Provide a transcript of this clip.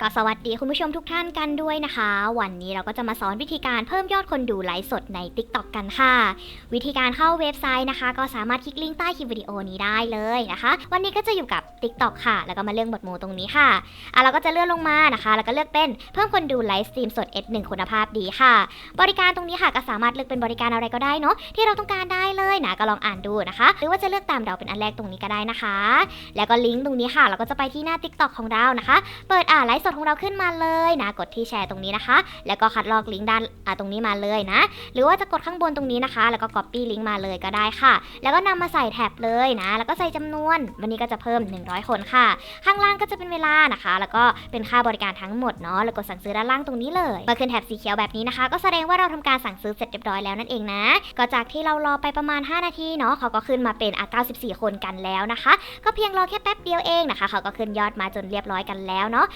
ก็สวัสดีคุณผู้ชมทุกท่านกันด้วยนะคะ วันนี้เราก็จะมาสอนวิธีการเพิ่มยอดคนดูไลฟ์สดใน TikTok กันค่ะ วิธีการเข้าเว็บไซต์นะคะ ก็สามารถคลิกลิงก์ใต้คลิปวิดีโอนี้ได้เลยนะคะ วันนี้ก็จะอยู่กับ TikTok ค่ะ แล้วก็มาเลือกหมวดหมู่ตรงนี้ค่ะอะเราก็จะเลื่อนลงมานะคะ แล้วก็เลือกเป็นเพิ่มคนดูไลฟ์สตรีมสด S1 คุณภาพดีค่ะ บริการตรงนี้ค่ะก็สามารถเลือกเป็นบริการอะไรก็ได้เนาะที่เราต้องการได้เลยนะก็ลองอ่านดูนะคะ หรือว่าจะเลือกตามเราเป็นอันแรกตรงนี้ก็ได้นะคะ แล้วก็ลิงก์ตรงนี้ค่ะ เราก็จะไปที่หน้า TikTok ของเรานะคะ เปิดอ่านไลฟ์สดของเราขึ้นมาเลยนะ กดที่แชร์ตรงนี้นะคะ แล้วก็คัดลอกลิงก์ด้านตรงนี้มาเลยนะ หรือว่าจะกดข้างบนตรงนี้นะคะ แล้วก็ Copy ลิงก์มาเลยก็ได้ค่ะ แล้วก็นำมาใส่แท็บเลยนะ แล้วก็ใส่จำนวน วันนี้ก็จะเพิ่ม 100 คนค่ะ ข้างล่างก็จะเป็นเวลานะคะ แล้วก็เป็นค่าบริการทั้งหมดเนาะ แล้วกดสั่งซื้อด้านล่างตรงนี้เลยมื่อขึ้นแท็บสีเขียวแบบนี้นะคะ ก็แสดงว่าเราทำการสั่งซื้อเสร็จเรียบร้อยแล้วนั่นเองนะ ก็จากที่เรารอไปประมาณ 5 นาทีเนาะเขาก็ขึ้นมาเป็นอะ94 คนกันแล้วนะคะ ก็เพียงรอแค่แป๊บเดียวเองนะคะ เขาก็ขึ้นยอดมาจนเรียบร้อยกันแล้วเนาะ